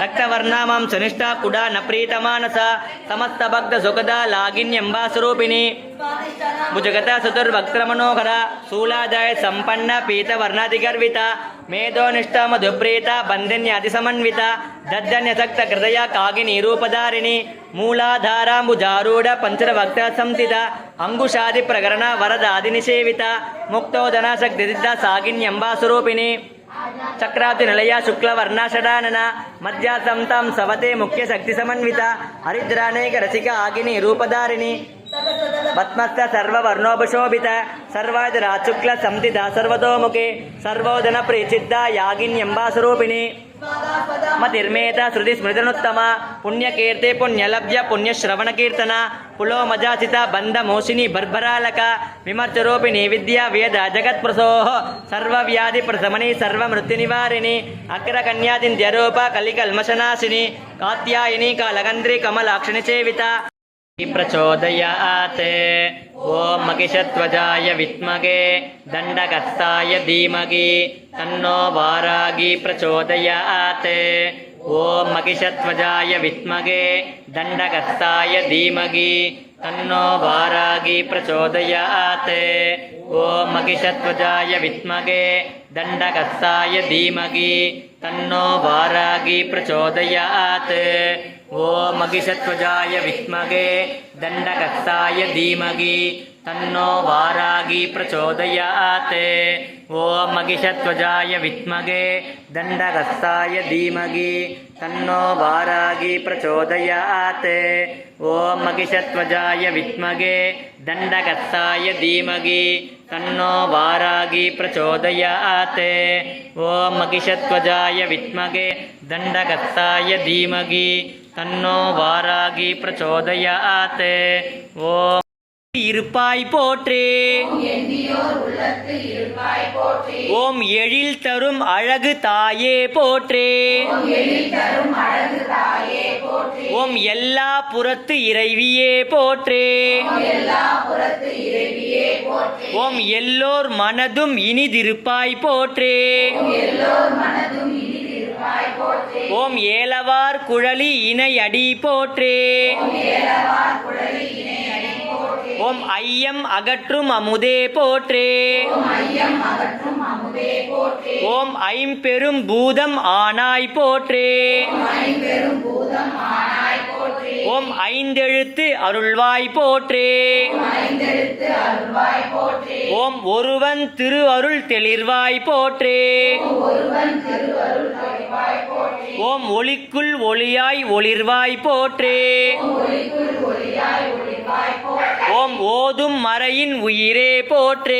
ರಕ್ತವರ್ಣಾಮಂ ಸನಿಷ್ಠ ನ ಪ್ರೀತ ಮಾನಸ ಸಮಸ್ತ ಭಕ್ತ ಸುಖದ ಲಾಗಿನ್ಯಂಬ ಸ್ವರೂಪಿಣಿ. ಭುಜಗತ ಸುತುರ್ಭಕ್ತ ಮನೋಹರ ಶೂಲಾದಾಯ ಸಂಪನ್ನ ಪೀತ ವರ್ಣಾಧಿಗರ್ವಿತ ಮೇಧೋನಿಷ್ಠ ಮಧುಪ್ರೀತ ಬಂಧನ್ಯಾತಿ ಸಮನ್ವಿತ ದದ್ದನ್ಯ ಸಕ್ತ ಹೃದಯ ಕಾಗಿನಿ ರೂಪಧಾರಿಣಿ ಮೂಲಾಧಾರಾಂಬುಜಾರೂಢ ಪಂಚರ ಭಕ್ತ ಸಂತಿದ ಅಂಗುಷಾದಿ ಪ್ರಕರಣ ವರದಾದಿ ನಿಷೇವಿತ ಮುಕ್ತೋದನ ಶಕ್ತಿಸಿದ್ಧ ಸಾಗಿನ್ಯಂಬ ಸ್ವರೂಪಿಣಿ. చక్రాతి నిలయ శుక్లవర్ణ షడానన మధ్యాసంతాం సవతే ముఖ్య శక్తి సమన్విత హరిద్రానేక రసిక ఆగిని రూపధారిణి పద్మస్థ సర్వాది రాచుక్ల సంతిద సర్వతోముఖి సర్వోదన ప్రీచిద్ద యాగిన్యంబాస్వరూపిణి మతిర్మేత శృతి స్మృతనుత్తమ పుణ్యకీర్తి పుణ్యలభ్య పుణ్యశ్రవణకీర్తన పులోమజాచిత బంధమోషిని బర్భరాలక విమర్చరూపిణి విద్యా వేద జగత్ప్రసో సర్వవ్యాధి సర్వమృతి నివారిణి అగ్రకన్యాదింత్యరూప కలికల్మశనాశిని కాత్యాయని కాలగంధ్రి కమలాక్షిని సేవిత प्रचोदयात्। ॐ महिष ध्वजाय विद्मगे दण्डकत्ताय धीमहि तन्नो वारागी प्रचोदयात्। ஓம் மகிஷத்வஜாய வித்மகே தண்டகஸ்தாய தீமகி தன்னோ வாராகி பிரச்சோதயாத் ஓம் மகிஷத்வஜாய வித்மகே தண்டகஸ்தாய தீமகி தன்னோ வாராகி பிரச்சோதயாத் ஓம் மகிஷத்வஜாய வித்மகே தண்டகஸ்தாய தீமகி తన్నో వారాగి ప్రచోదయాత్ ఓం మగిషత్వజాయ విద్మగే దండగస్తాయ ధీమగి తన్నో వారాగి ప్రచోదయాత్ ఓం మగిషత్వజాయ విద్మగే దండగస్తాయ ధీమగి తన్నో వారాగి ప్రచోదయాత్ ఓం మగిషత్వజాయ విద్మగే దండగస్తాయ ధీమగి తన్నో వారాగి ప్రచోదయాత్ ఓం இருப்பாய் போற்றே. ஓம் எழில் தரும் அழகு தாயே போற்றே. ஓம் எல்லா புறத்து இறைவியே போற்றே. ஓம் எல்லோர் மனதும் இனிதிருப்பாய் போற்றே. ஓம் ஏலவார் குழலி இணை அடி போற்றே. ஓம் ஐயம் அகற்றும் அமுதே போற்றே. ஓம் ஐம்பெரும் பூதம் ஆனாய் போற்றே. ஓம் ஐந்தெழுத்து அருள்வாய் போற்றே. ஓம் ஒருவன் திரு அருள் தெளிர்வாய் போற்றே. ஓம் ஒளிக்குள் ஒளியாய் ஒளிர்வாய் போற்றே. ஓம் ஓதும் மறையின் உயிரே போற்றே.